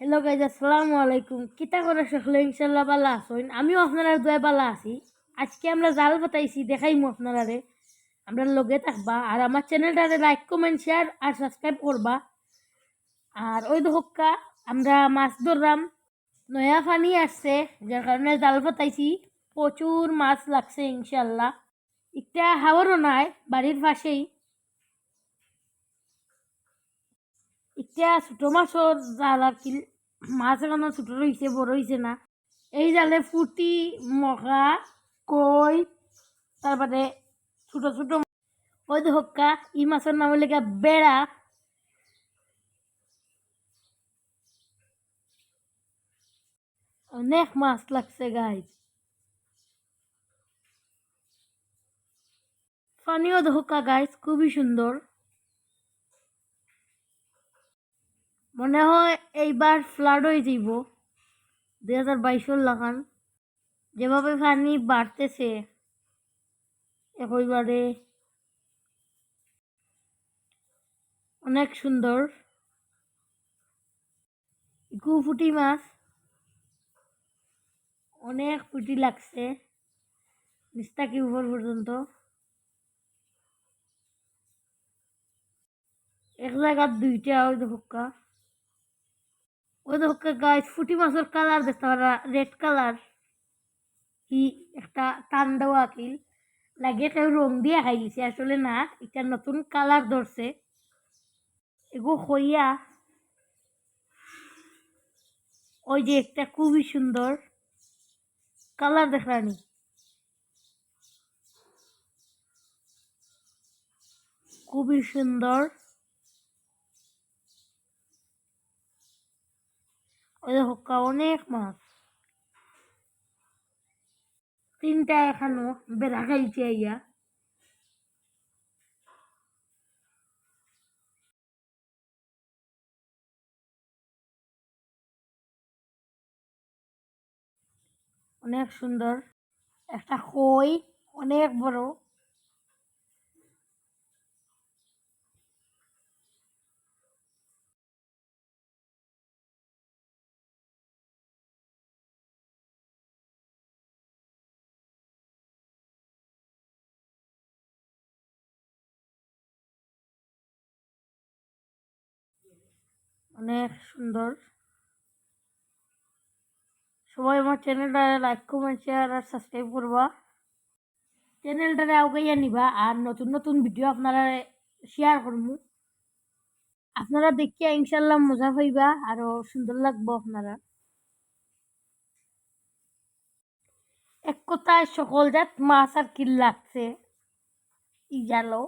Hello guys আসসালামু আলাইকুম। কিতা করে সকলে ইনশাল্লাহ বালা আসইন আমিও আপনারা দুয়ে বালা আছি। আজকে আমরা জাল বাতাইছি দেখাইমু আপনারারে। আমরা লগে থাকবা আর আমার চ্যানেলটারে লাইক কমেন্ট শেয়ার আর সাবস্ক্রাইব করবা। আর ওই দহকা আমরা মাছ ধরলাম। নয়া পানি আসছে, যার কারণে জাল বাতাইছি প্রচুর মাছ লাগছে ইনশাল্লাহ একটা হাওয়ারও নাই, বাড়ির পাশেই। এতিয়া ছোট মাছৰ জাল আর কি, মাছ এখনও ছোট রয়েছে বড় হয়েছে না। এই জালে ফুটি মগা, কই তারপরে ছোট ছোট ওই হক্কা ই মাছের নাম গিয়া বেড়া অনেক মাছ লাগছে গাইজ পানিও ধোকা গাইজ খুবই সুন্দর মনে হয় এইবার ফ্লাড হয়ে দুই হাজার বাইশের লাগান। যেভাবে পানি বাড়তেছে একইবারে অনেক সুন্দর ইকু ফুটি মাছ, অনেক ফুটি লাগছে নিস্তাকি উপর পর্যন্ত এক জায়গার দুইটা ওই হুক্কা ওই হুক্কা গাছ ফুটি মাছের কালার দেখতে পারা রেড কালার কি একটা টান দেওয়া আকিল। লাগে কেউ রং দিয়ে খাইছে আসলে না, এটা নতুন কালার ধরছে। এগো হইয়া, ওই যে একটা খুবই সুন্দর কালার দেখানি খুবই সুন্দর। ওই হক্কা অনেক মাছ। তিনটা এখানো বেড়া খাইছে ইয়া অনেক সুন্দর। একটা কই, অনেক বড়। অনেক সুন্দর। সবাই আমার চ্যানেলটা লাইক কমেন্ট শেয়ার আর সাবস্ক্রাইব করবা। চ্যানেলটারে আউগাইয়া নিবা আর নতুন নতুন ভিডিও আপনারা শেয়ার করব আপনারা দেখিয়া ইনশাল্লাহ মজা পাইবা আরও সুন্দর লাগবো আপনারা। এক কথায় সকল জাত মাছ আর কি লাগছে। ই জালো।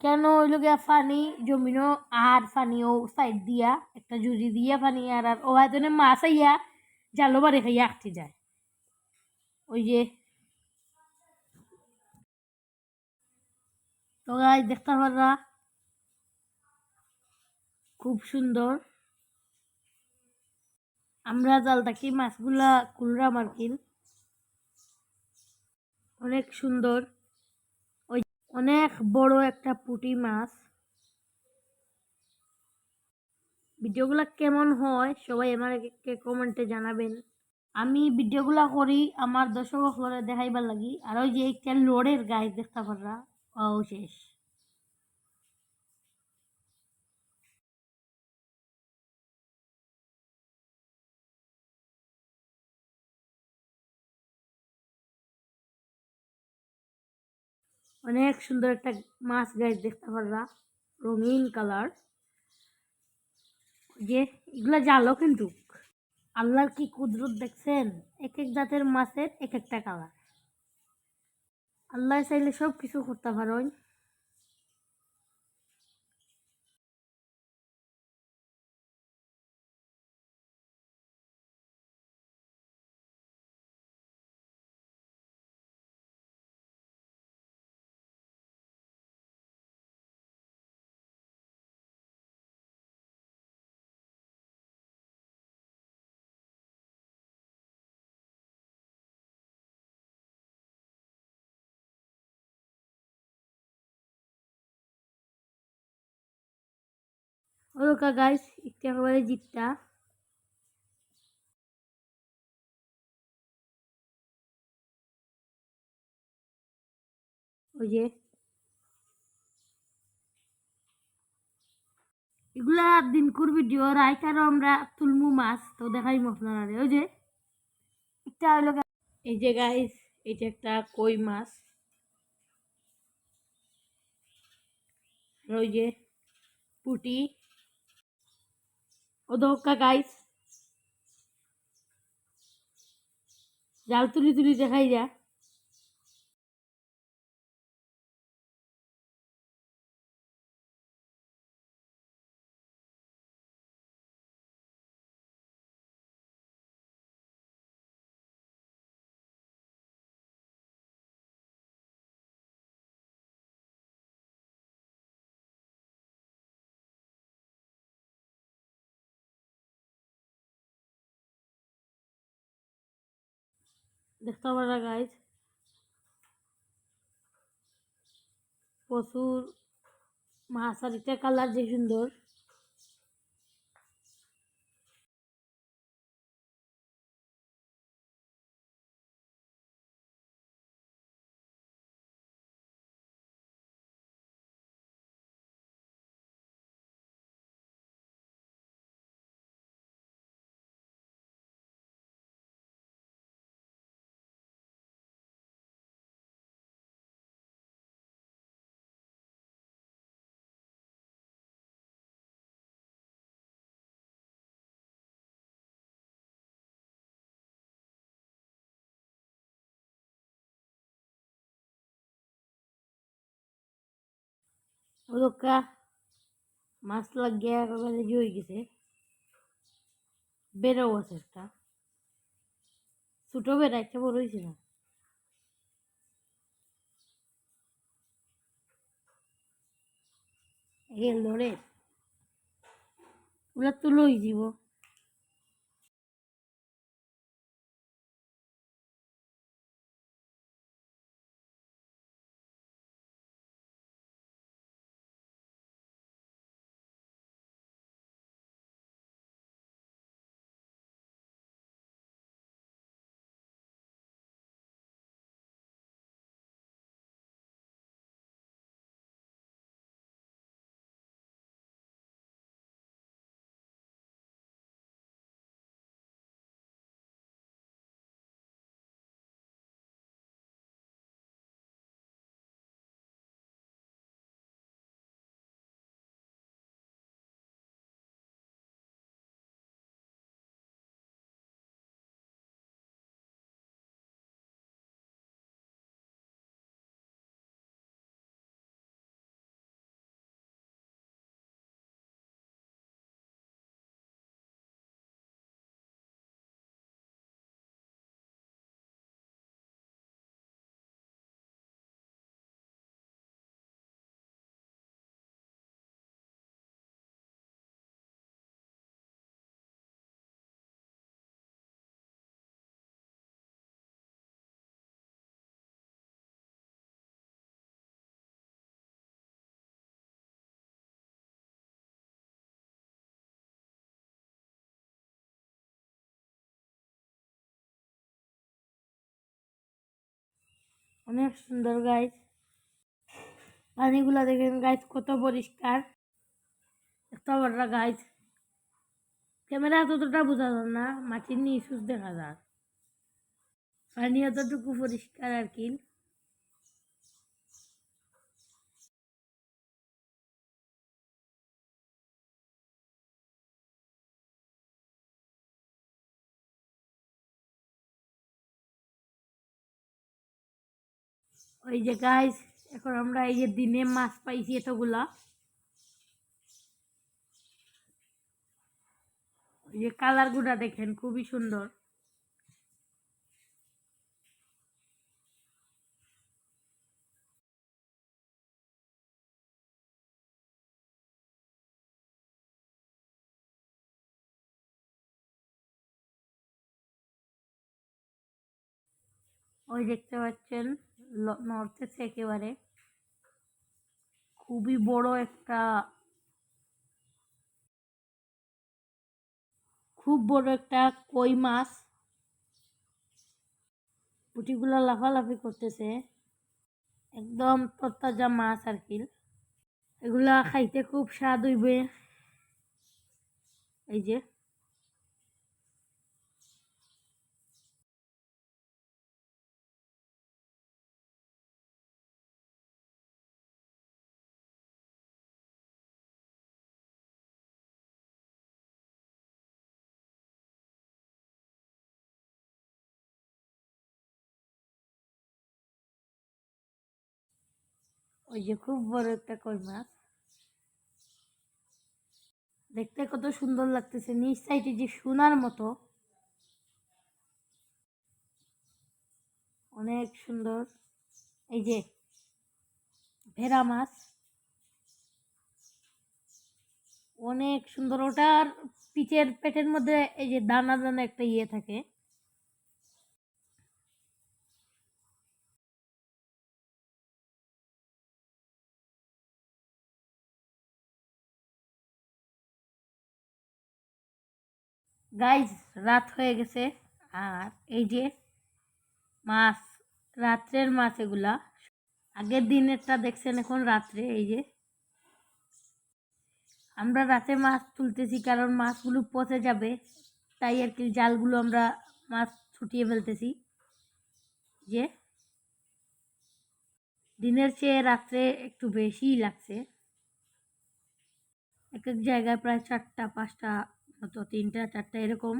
এখানে হইল গিয়া পানি জমিনো আর পানিও সাইড দিয়া, একটা জুড়ি দিয়া ফানি আর আর ও হয়তো মাছ আইয়া জালো বাড়ি খাইয়া আটকে যায়। ওই যে তো দেখতে পাররা খুব সুন্দর। আমরা জালটাকে মাছগুলা কুলরাম আর কি? অনেক সুন্দর। ওই অনেক বড় একটা পুঁটি মাছ। ভিডিওগুলো কেমন হয় সবাই আমাকে কমেন্টে জানাবেন। আমি ভিডিওগুলো করি, আমার দর্শক দেখাইবার লাগি। আর ওই যে একটা লোডের গায়ে দেখতে পাররা ও শেষ। অনেক সুন্দর একটা মাছ গাছ দেখতে পাররা রঙিন কালার যে এগুলা জালো কিন্তু। আল্লাহর কি কুদরত দেখছেন? এক এক জাতের মাছের এক একটা কালার আল্লাহ চাইলে সব কিছু করতে পারেন ওরকা গাইস একটু একেবারে জিতটা। ওই যে। এগুলা দিন কর ভিডিও আরও আমরা তুলমু মাছ, তো দেখাইমু আপনারা ওই যে, একটা হলো এই যে গাইস এটা একটা কই মাছ। আর ওই যে পুটি। ও ধোকা গাইস জাল তুলি তুলি দেখাই যা। দেখতে পারা গাইজ প্রচুর মাছ আর এটা কালার যে সুন্দর। ওদকা মাছ লাগিয়ে একেবারে হয়ে গেছে, বেড়াও আছে একটা। ছোটো বেড়া, একটা বড় হয়েছে না? হেল ধরে ওগুলা তো লই অনেক সুন্দর গাইজ পানিগুলা দেখেন গাইজ কত পরিষ্কার। এত বড় গাইজ ক্যামেরা ততটা বোঝা যায় না, মাটির নিচুস দেখা যায়। পানি এতটুকু পরিষ্কার আর কি। ওই যে গাইজ এখন আমরা এই যে দিনে মাছ পাইছি এতগুলা। ওই যে কালারগুলা দেখেন, খুবই সুন্দর। ওই দেখতে পাচ্ছেন? এসে একেবারে খুবই বড় একটা খুব বড় একটা কই মাছ। পুঁটিগুলো লাফালাফি করতেছে। একদম তরতাজা মাছ আর কি। এগুলা খাইতে খুব স্বাদ হইবে। এই যে ওই যে খুব বড় একটা কই মাছ দেখতে কত সুন্দর লাগতেছে নিচ সাইডে যে সোনার মতো। অনেক সুন্দর। এই যে ভেড়া মাছ। অনেক সুন্দর। ওটার পিচের পেটের মধ্যে এই যে দানা দানা একটা ইয়ে থাকে। গাইজ রাত হয়ে গেছে। আর এই যে মাছ, রাত্রের মাছ এগুলা। আগের দিনেরটা দেখছেন এখন রাত্রে, এই যে। আমরা রাতে মাছ তুলতেছি কারণ মাছগুলো পচে যাবে, তাই আর কি জালগুলো আমরা মাছ ছুটিয়ে ফেলতেছি। যে দিনের চেয়ে রাত্রে একটু বেশিই লাগছে। এক এক জায়গায় প্রায় চারটা, পাঁচটা মতো তিনটা চারটা এরকম।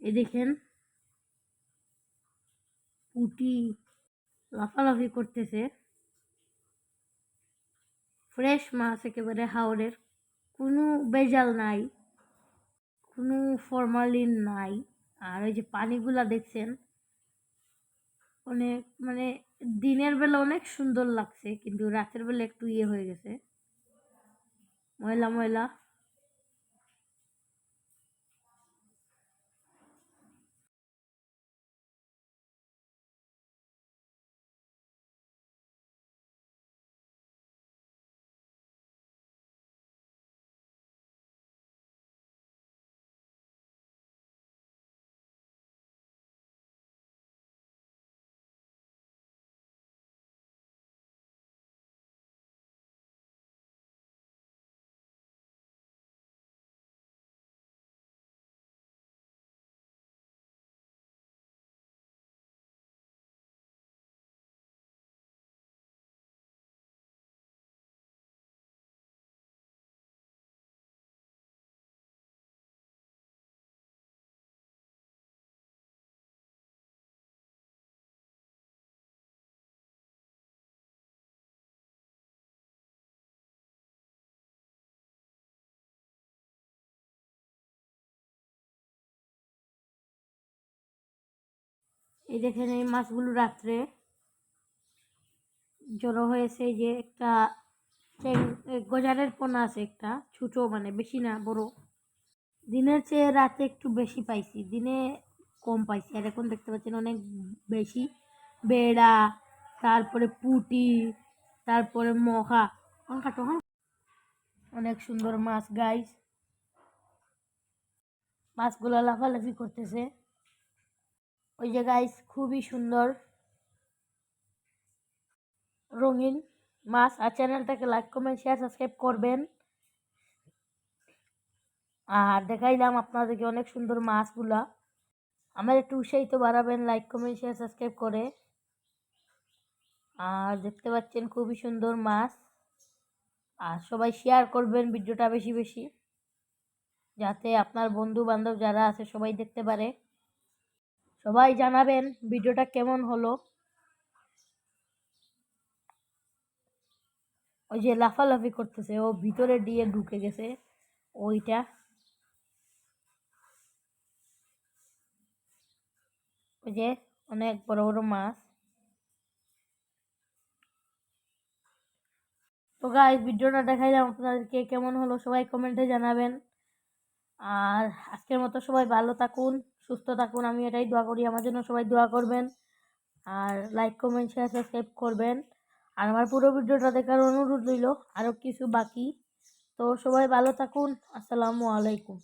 এই দেখেন, পুটি লাফালাফি করতেছে। ফ্রেশ মাছ একেবারে হাওড়ের কোনো বেজাল নাই, কোনো ফরমালিন নাই। আর ওই যে পানিগুলা দেখছেন, অনেক মানে দিনের বেলা অনেক সুন্দর লাগছে, কিন্তু রাতের বেলা একটু ইয়ে হয়ে গেছে। ময়লা ময়লা। এই দেখেন এই মাছগুলো রাত্রে জড়ো হয়েছে যে একটা গজারের পোনা আছে একটা, ছোট মানে বেশি না, বড়। দিনের চেয়ে রাতে একটু বেশি পাইছি, দিনে কম পাইছি। আর এখন দেখতে পাচ্ছেন অনেক বেশি। বেড়া, তারপরে পুটি, তারপরে তখন অনেক সুন্দর মাছ গাইস মাছগুলো লাফালাফি করতেছে। ওই যে গাইস খুবই সুন্দর রঙিন মাছ। আর চ্যানেলটাকে লাইক কমেন্ট শেয়ার সাবস্ক্রাইব করবেন। আর দেখাইলাম আপনাদেরকে অনেক সুন্দর মাছগুলা। আমার একটু উৎসাহিত বাড়াবেন লাইক কমেন্ট শেয়ার সাবস্ক্রাইব করে। আর দেখতে পাচ্ছেন খুবই সুন্দর মাছ। আর সবাই শেয়ার করবেন ভিডিওটা বেশি বেশি, যাতে আপনার বন্ধু বান্ধব যারা আছে সবাই দেখতে পারে। সবাই জানাবেন ভিডিওটা কেমন হলো। ওই যে লাফালাফি করতেছে, ও ভিতরে দিয়ে ঢুকে গেছে, ওইটা। ওই যে অনেক বড় বড় মাছ। তো গাই ভিডিওটা দেখাইলাম আপনাদেরকে, কেমন হলো সবাই কমেন্টে জানাবেন। আর আজকের মতো সবাই ভালো থাকুন। সুস্থ থাকুন, আমি এটাই দোয়া করি। আমার জন্য সবাই দোয়া করবেন আর লাইক কমেন্ট শেয়ার সাবস্ক্রাইব করবেন। আর আমার পুরো ভিডিওটা দেখার অনুরোধ রইল আরও কিছু বাকি। তো সবাই ভালো থাকুন, আসসালামু আলাইকুম।